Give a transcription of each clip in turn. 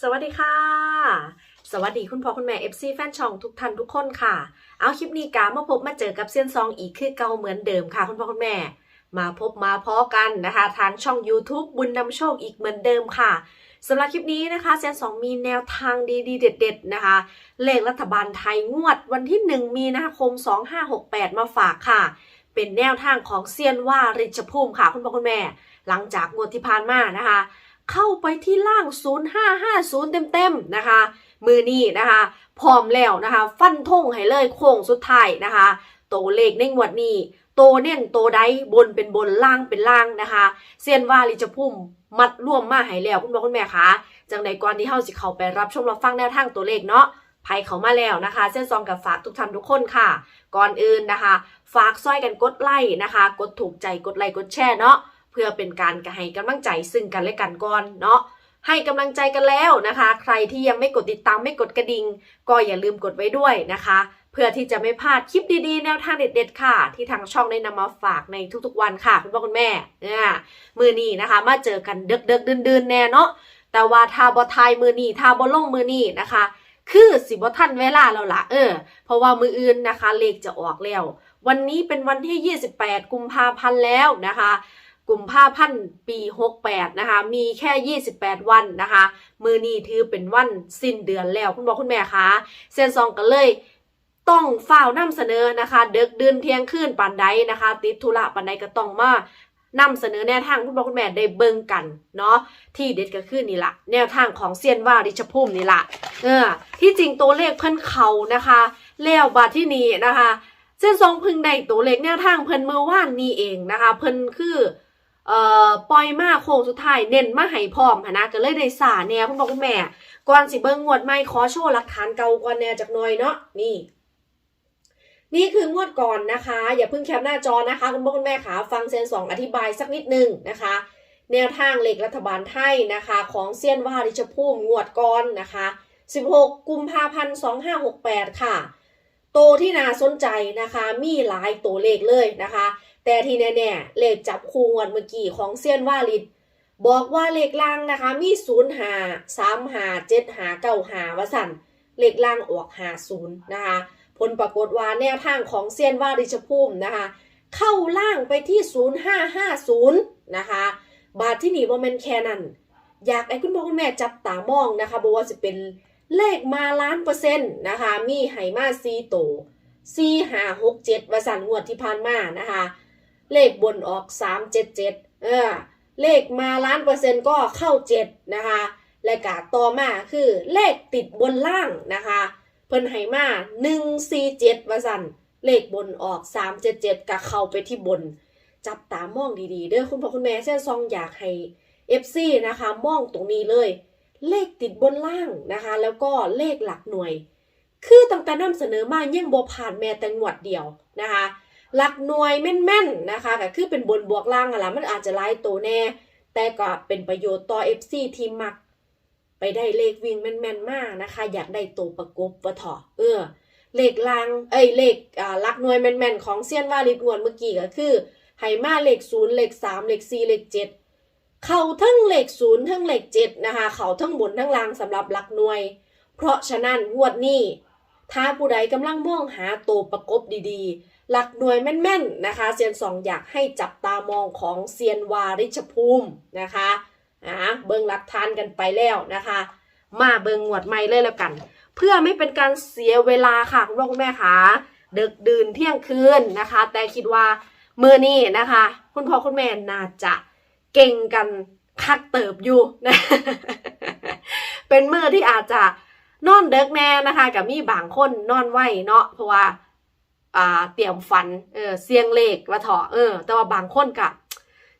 สวัสดีค่ะ สวัสดีคุณพ่อคุณแม่ FC แฟนช่องทุกท่านทุกคนค่ะ เอาคลิปนี้กามาพบมาเจอกับเซียนซองอีกคือเก่าเหมือนเดิมค่ะ คุณพ่อคุณแม่ มาพบมาพอกันนะคะ ทางช่อง YouTube บุญนำโชคอีกเหมือนเดิมค่ะสำหรับคลิปนี้นะคะเซียนซองมีแนวทางดีๆ เด็ด ๆ นะคะ เลขรัฐบาลไทยงวดวันที่ 1 มีนาคม 2568 มาฝากค่ะ เป็นแนวทางของเซียนว่าริชภูมิค่ะ คุณพ่อคุณแม่ หลังจากงวดที่ผ่านมานะคะ เข้าไปที่ล่าง 0550 เต็มๆนะคะ มือนี้นะคะ พร้อมแล้วนะคะ ฟันธงให้เลยโค้งสุดท้ายนะคะโตวเลขในงวดนี้โตเน่นโตใดบนเป็นบนล่างเป็นล่างนะคะเซียนว่าลิจะพุ่มมัดร่วมมาให้แล้วคุณพ่อคุณแม่คะจังใดก่อนที่เฮาสิเข้าไปรับชมรับฟังแนวทางตัวเลขเนาะไผเขามาแล้วนะคะ เส้นซองกับฝากทุกท่านทุกคนค่ะ ก่อนอื่นนะคะ ฝากซ้อยกันกดไลค์นะคะ กดถูกใจกดไลค์กดแชร์เนาะ เพื่อเป็นการให้กำลังใจซึ่งกันและกันก่อนเนาะให้กำลังใจกันแล้วนะคะ ใครที่ยังไม่กดติดตามไม่กดกระดิ่งก็อย่าลืมกดไว้ด้วยนะคะ เพื่อที่จะไม่พลาดคลิปดีๆ แนวทางเด็ดๆค่ะ ที่ทางช่องได้นำมาฝากในทุกๆวันค่ะ คุณพ่อคุณแม่เนี่ยมือนี้นะคะ มาเจอกันเดึกๆดื่นๆแน่เนาะแต่ว่าทาบอทายมือนี้ทาบอลงมือนี้นะคะ คือสิบทันเวลาแล้วล่ะเออ เพราะว่ามืออื่นนะคะเลขจะออกแล้ว วันนี้เป็นวันที่ 28 กุมภาพันธ์แล้วนะคะ กุมภาพันธ์ปี 68 นะคะ มีแค่ 28 วันนะคะ มือนี้ถือเป็นวันสิ้นเดือนแล้วคุณบอกคุณแม่คะเซนซองกันเลยต้องฝ้าวนำเสนอนะคะ เดึกดือนเที่ยงคืนปันใดนะคะ ติดธุระปันใดก็ต้องมานำเสนอแนวทางคุณพ่อคุณแม่ได้เบิ่งกันเนาะที่เด็ดก็คือนี่ละแนวทางของเซียนว่าริชภูมินี่ละเออที่จริงตัวเลขเพิ่นเขานะคะแล้วบาที่นี่นะคะเส้นซองพึ่งได้ตัวเลขแนวทางเพิ่นเมื่อวานนี้เองนะคะ เพิ่นคือ เอ่อปล่อยมาโค้งสุดท้ายเน้นมาให้พร้อมหนนะก็เลยได้สาแนวคุณพ่อคุณแม่ก่อนสิเบิ่งงวดใหม่ขอโชว์หลักฐานเก่าก่อนแนวจากหน่อยเนาะนี่ นี่คืองวดก่อนนะคะ อย่าเพิ่งแคปหน้าจอนะคะ คุณพ่อคุณแม่ขาฟังเซียนสองอธิบายสักนิดนึงนะคะ แนวทางเลขรัฐบาลไทยนะคะ ของเซียนว่าริชภูมิงวดก่อนนะคะ 16 กุมภาพันธ์2568 ค่ะ โตที่น่าสนใจนะคะ มีหลายตัวเลขเลยนะคะ แต่ที่แน่ๆเลขจับคู่งวดเมื่อกี้ของเซียนว่าลิดบอกว่าเลขล่างนะคะ มี0หา3หา7หา9หาวสันเลขล่างออกหา0นย์นะคะ ผลปรากฏว่าแนวทางของเซียนว่าริชภูมินะคะ เข้าล่างไปที่0550นะคะ บาทที่หนีโมเมนแค่นั้น อยากให้คุณพ่อคุณแม่จับตามองนะคะบอกว่าจะเป็นเลขมาล้านเปอร์เซ็นต์นะคะ มีไหมาซีโตซีหาหกเจ็ดวสันงวดที่ผ่านมานะคะ เลขบนออกสามเจ็ดเจ็ดเออเลขมาล้านเปอร์เซ็นต์ก็เข้าเจ็ดนะคะและกาต่อมาคือเลขติดบนล่างนะคะ เพิ่นไหมาหนึ่งสี่เจ็ดวสันเลขบนออกสามเจ็ดเจ็ดก็เข้าไปที่บน จับตามองดีๆเด้อคุณพ่อคุณแม่เส้นซองอยากให้ FC นะคะมองตรงนี้เลย เลขติดบนล่างนะคะ แล้วก็เลขหลักหน่วย คือตั้งแต่นำเสนอมายังบ่ผ่านแม้แต่งวดเดียวนะคะ หลักหน่วยแม่นๆนะคะก็คือเป็นบนบวกล่างอะล่ะมันอาจจะหลายตัวแน่ แต่ก็เป็นประโยชน์ต่อ FC ที่มัก ไปได้เลขวิ่งแม่นๆมากนะคะ อยากได้ตัวประกบวะเถอะเออเลขล่างเอ้ยเลขอ่าหลักหน่วยแม่นๆของเซียนวาลิดงวดเมื่อกี้ก็คือไหมาเลขศูนย์เลขสามเลขสี่เลขเจ็ดเข้าทั้งเลขศูนย์ทั้งเลขเจ็ดนะคะ เข้าทั้งบนทั้งล่างสำหรับหลักหน่วย เพราะฉะนั้นงวดนี้ ถ้าผู้ใดกำลังมองหาตัวประกบดีๆ หลักหน่วยแม่นๆนะคะเซียนสองอยากให้จับตามองของเซียนวาริชภูมินะคะอ่าเบิ่งหลักฐานกันไปแล้วนะคะ มาเบิ่งงวดใหม่เลยแล้วกัน เพื่อไม่เป็นการเสียเวลาค่ะคุณพ่อคุณแม่ค่ะดึกดื่นเที่ยงคืนนะคะ แต่คิดว่ามือนี้นะคะ คุณพ่อคุณแม่น่าจะเก่งกันคักเติบอยู่นะเป็นมือที่อาจจะ นอนเด็กแน่นะคะกับมีบางคนนอนไวเนาะเพราะว่าอ่าเตรียมฟันเออเสียงเลขว่าเถอะเออ แต่ว่าบางคนกะ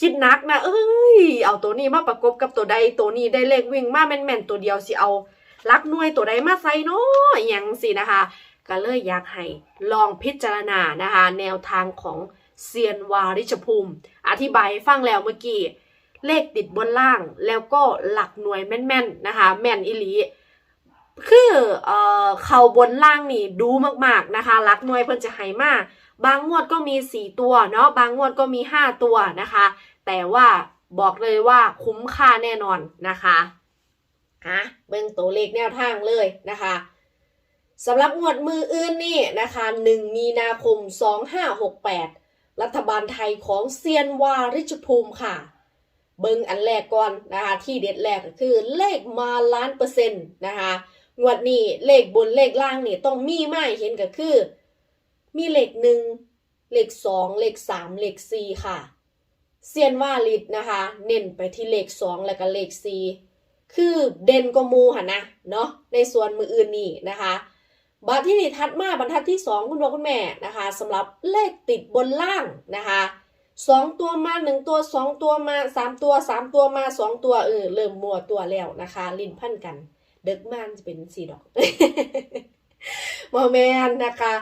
คิดนักนะเอ้ยเอาตัวนี้มาประกบกับตัวใดตัวนี้ได้เลขวิ่งมาแม่นๆตัวเดียวสิเอาลักหน่วยตัวใดมาใส่เนาะอย่างสินะคะก็เลยอยากให้ลองพิจารณานะคะ แนวทางของเซียนวาริชภูมิ อธิบายฟังแล้วเมื่อกี้ เลขติดบนล่างแล้วก็หลักหน่วยแม่นๆนะคะ แม่นอิลี คือเอ่อเขาบนล่างนี่ดูมากๆนะคะหลักหน่วยเพิ่นจะให้มาบางงวดก็มี 4 ตัวเนาะบางงวดก็มี 5 ตัวนะคะ แต่ว่าบอกเลยว่าคุ้มค่าแน่นอนนะคะอะเบิ่งตัวเลขแนวทางเลยนะคะสำหรับงวดมืออื่นนี่นะคะ 1 มีนาคม 2568 รัฐบาลไทยของเซียนวาริชภูมิค่ะ เบิ่งอันแรกก่อนนะคะที่เด็ดแรกก็คือเลขมาล้านเปอร์เซ็นต์นะคะ งวดนี้เลขบนเลขล่างนี่ต้องมีไม่เห็นก็คือ มีเลขหนึ่งเลขสองเลขสามเลขสี่ค่ะ เซียนว่าลิดนะคะ เน้นไปที่เลขสองแล้วก็เลขสี่คือเด่นกว่าหมูค่ะนะเนาะในส่วนมืออื่นนี่นะคะบัตรที่นี่ทัดมาบรรทัดที่สองคุณพ่อคุณแม่นะคะสำหรับเลขติดบนล่างนะคะสองตัวมาหนึ่งตัวสองตัวมาสามตัวสามตัวมาสองตัวเออเริ่มมัวตัวแล้วนะคะ ลิ้นพันกัน เด็กมานจะเป็นสีดอกโมแมนนะคะ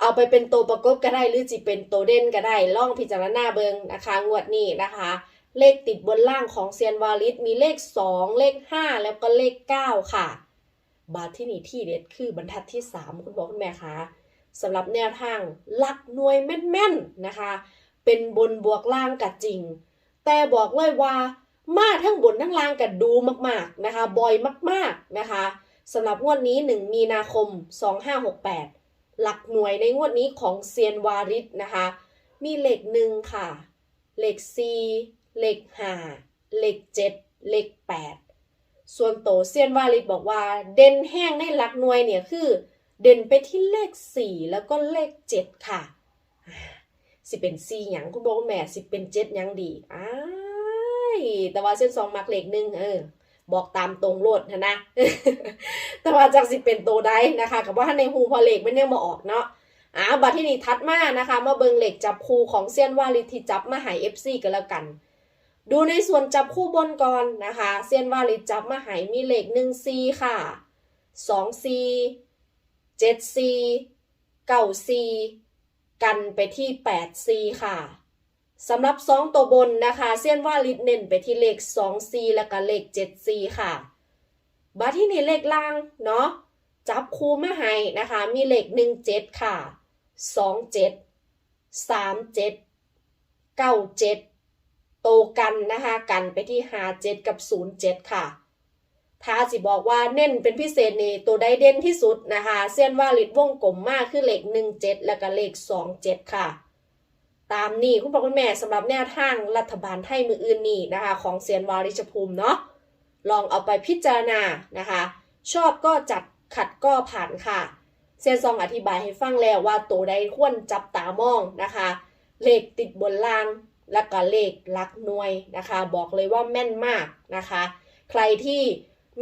เอาไปเป็นตัวประกบก็ได้หรือจะเป็นตัวเด่นก็ได้ล่องพิจารณาเบิงนะคะ งวดนี้นะคะ เลขติดบนล่างของเซียนวาลิสมีเลข 2 เลข 5 แล้วก็เลข 9 ค่ะ บาทที่นี่ที่เด็ดคือบรรทัดที่ 3 คุณบอกคุณแม่คะสำหรับแนวทางหลักหน่วยแม่นๆนะคะ เป็นบนบวกล่างกับจริง แต่บอกเลยว่า มาทั้งบนทั้งล่างกันดูมาก ๆนะคะ บ่อยมาก ๆนะคะสำหรับงวดนี้ 1 มีนาคม 2568 หลักหน่วยในงวดนี้ของเซียนวาริสนะคะ มีเลขหนึ่งค่ะเลขสี่เลขห้าเลขเจ็ดเลขแปดส่วนโตเซียนวาริสบอกว่า เด่นแห้งในหลักหน่วยเนี่ยคือ เด่นไปที่เลขสี่แล้วก็เลขเจ็ดค่ะ สิเป็นสี่หยังคุณบอกแม่สิเป็นเจ็ดหยังดีอ้า ยแต่ว่าเส้นสองมักเลขหนึ่งเออบอกตามตรงโลดนะนะ แต่ว่าจากสิเป็นตัวใดนะคะกับว่าในฮูพอเหล็กมันยังมาออกเนาะอ่าบัตรที่นี่ทัดมานะคะ มาเบิงเหล็กจับคู่ของเซียนวาลิที่จับมาหายเอฟซีกันแล้วกัน ดูในส่วนจับคู่บนก่อนนะคะเซียนวาลิจับมาหายมีเหล็กหนึ่งซีค่ะสองซีเจ็ดซีเก้าซีกันไปที่แปดซีค่ะ สำหรับ 2 ตัวบนนะคะเส้นว่าลิดเน้นไปที่เลข 2C แล้วก็เลข 7C ค่ะบัตที่นี่เลขล่างเนาะจับคูมาให้นะคะ มีเลข 17 ค่ะ 27 37 97 โตกันนะคะ กันไปที่ 57 กับ 07 ค่ะถ้าสิบอกว่าเน้นเป็นพิเศษนี่ตัวใดเด่นที่สุดนะคะ เส้นว่าลิดวงกลมมากคือเลข 17 แล้วก็เลข 27 ค่ะ ตามนี่คุณพ่อคุณแม่สำหรับแนวทางรัฐบาลไทยมืออื่นนี่นะคะ ของเซียนวาริชภูมิเนาะลองเอาไปพิจารณานะคะ ชอบก็จัดขัดก็ผ่านค่ะ เซียนซองอธิบายให้ฟังแล้วว่าตัวใดควรจับตามองนะคะเลขติดบนล่างและก็เลขลักหน่วยนะคะ บอกเลยว่าแม่นมากนะคะ ใครที่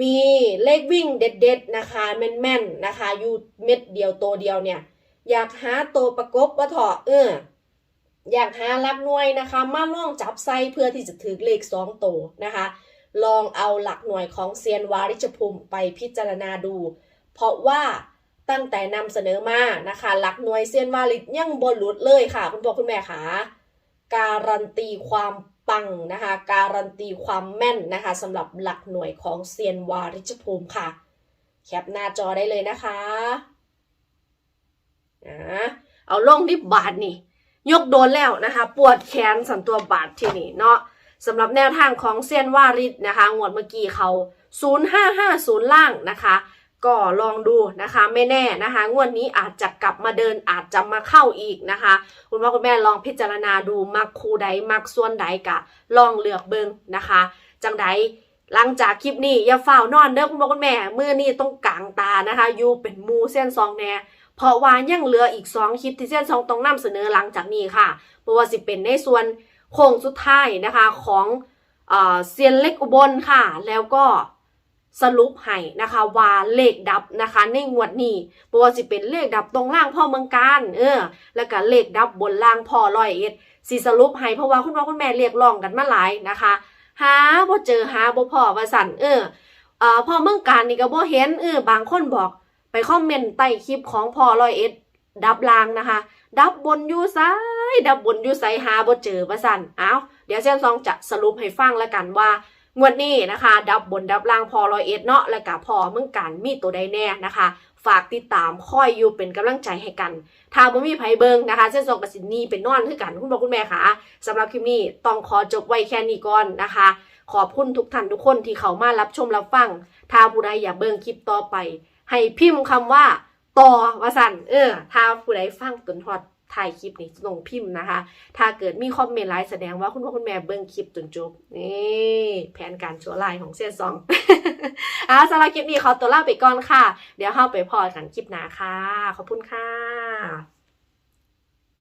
มีเลขวิ่งเด็ดๆนะคะ แม่นๆนะคะอยู่เม็ดเดียวตัวเดียวเนี่ย อยากหาตัวประกบว่าเถอะเออ อยากหาหลักหน่วยนะคะ มาล่องจับไส้เพื่อที่จะถือเลขสองตัวนะคะ ลองเอาหลักหน่วยของเซียนวาริชภูมิไปพิจารณาดู เพราะว่าตั้งแต่นำเสนอมานะคะ หลักหน่วยเซียนวาริชยังบนหลุดเลยค่ะ คุณพ่อคุณแม่ค่ะการันตีความปังนะคะ การันตีความแม่นนะคะสำหรับหลักหน่วยของเซียนวาริชภูมิค่ะ แคปหน้าจอได้เลยนะคะอ่าเอาลงที่บาทนี่ ยกโดนแล้วนะคะ ปวดแขนสันตัวบาดที่นี่เนาะสำหรับแนวทางของเซียนวาริสนะคะงวดเมื่อกี้เขา 0550 ล่างนะคะ ก็ลองดูนะคะไม่แน่นะคะ งวดนี้อาจจะกลับมาเดินอาจจะมาเข้าอีกนะคะ คุณพ่อคุณแม่ลองพิจารณาดูมักคูใดมักส่วนใดกะลองเลือกเบิงนะคะ จังใดหลังจากคลิปนี้อย่าเฝ้านอนเด้อคุณพ่อคุณแม่เมื่อนี้ต้องกางตานะคะ อยู่เป็นมูเส้นซองแน่ เพราะว่ายังเหลืออีก2คลิปที่เส้นซองต้องนำเสนอหลังจากนี้ค่ะเพราะว่าสิเป็นในส่วนโค้งสุดท้ายนะคะของเออเซียนเล็กอุบลค่ะ แล้วก็สรุปให้นะคะว่าเลขดับนะคะในงวดนี้เพราะว่าสิเป็นเลขดับตรงล่างพ่อเมืองการเออ แล้วก็เลขดับบนล่างพ่อร้อยเอ็ดสิสรุปให้เพราะว่าคุณพ่อคุณแม่เรียกร้องกันมาหลายนะคะ หาบ่เจอหาบ่พอว่าสั่นเออเออพ่อเมืองการนี่ก็บ่เห็นเออบางคนบอก ไปคอมเมนต์ใต้คลิปของพ่อร้อยเอ็ดดับลางนะคะ ดับบนอยู่ไซดับบนอยู่ไซหาบ่เจอว่าสั่นเอาเดี๋ยวเส้นซองจะสรุปให้ฟังแล้วกันว่างวดนี้นะคะ ดับบนดับล่างพอร้อยเอ็ดเนาะแล้วก็พอเมืองกันมีตัวใดแน่นะคะ ฝากติดตามคอยอยู่เป็นกำลังใจให้กันถ้าบ่มีไผเบิงนะคะ เส้นซองกับสินนีเป็นนอนคือกันคุณพ่อคุณแม่ค่ะสำหรับคลิปนี้ต้องขอจบไว้แค่นี้ก่อนนะคะ ขอบคุณทุกท่านทุกคนที่เข้ามารับชมรับฟังถ้าผู้ใดอยากเบิงคลิปต่อไป ให้พิมพ์คำว่าต่อว่าสั่นเออ ถ้าผู้ใดฟังจนทอดถ่ายคลิปนี้ลงพิมพ์นะคะ ถ้าเกิดมีคอมเมนต์ไลน์แสดงว่าคุณพ่อคุณแม่เบิ้งคลิปจนจบ นี่แผนการชัวร์ไลน์ของเซียนซองอ่าสำหรับคลิปนี้ขอตัวลาไปก่อนค่ะ เดี๋ยวเข้าไปพอกันคลิปหน้าค่ะ ขอบคุณค่ะ